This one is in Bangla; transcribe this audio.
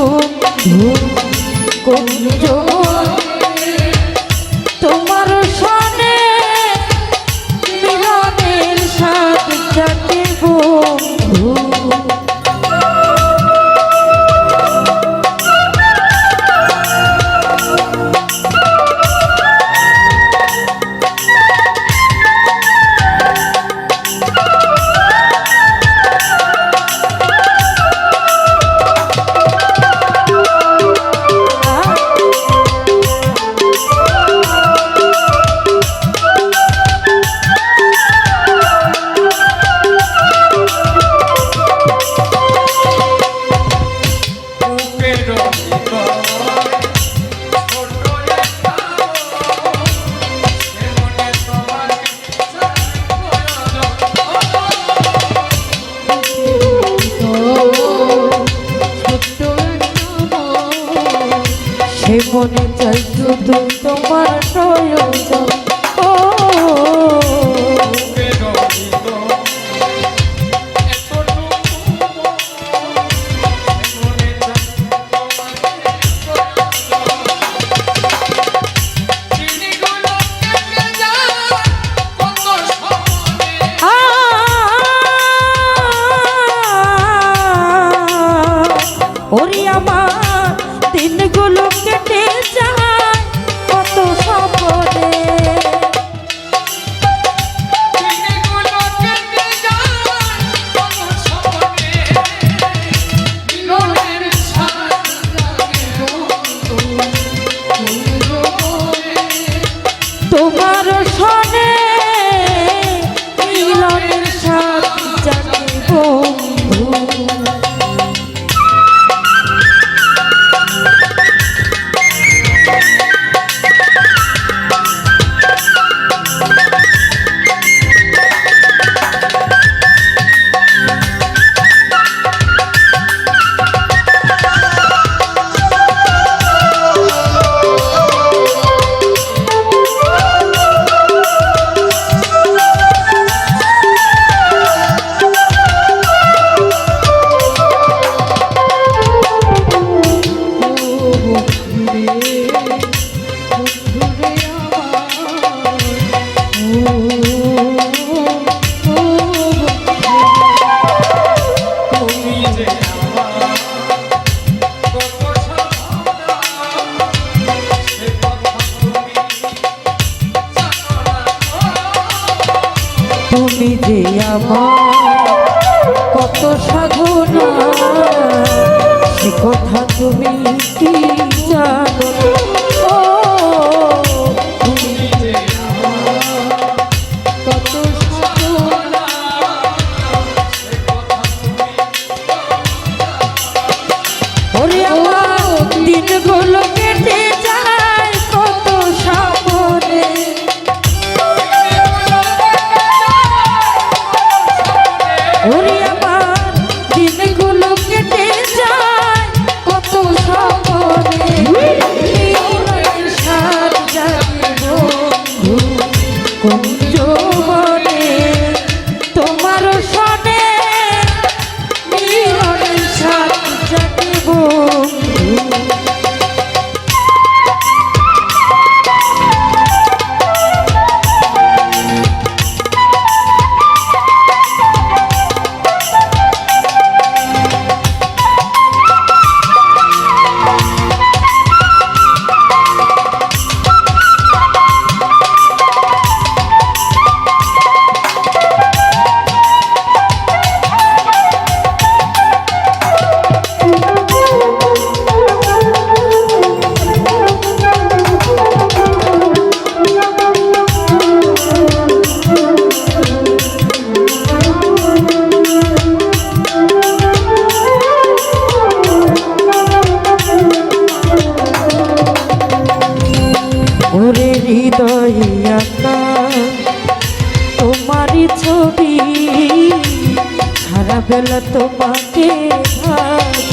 ধুম কুঞ্জ জীবনে চাই শুধু তোমার প্রয়োজন ও ওরে আমার দিনগুলো সখী যে আমার কত সাধনা। সে কথা তুমি কি জানো? বন্ধু বেলা তোমাকে ভালো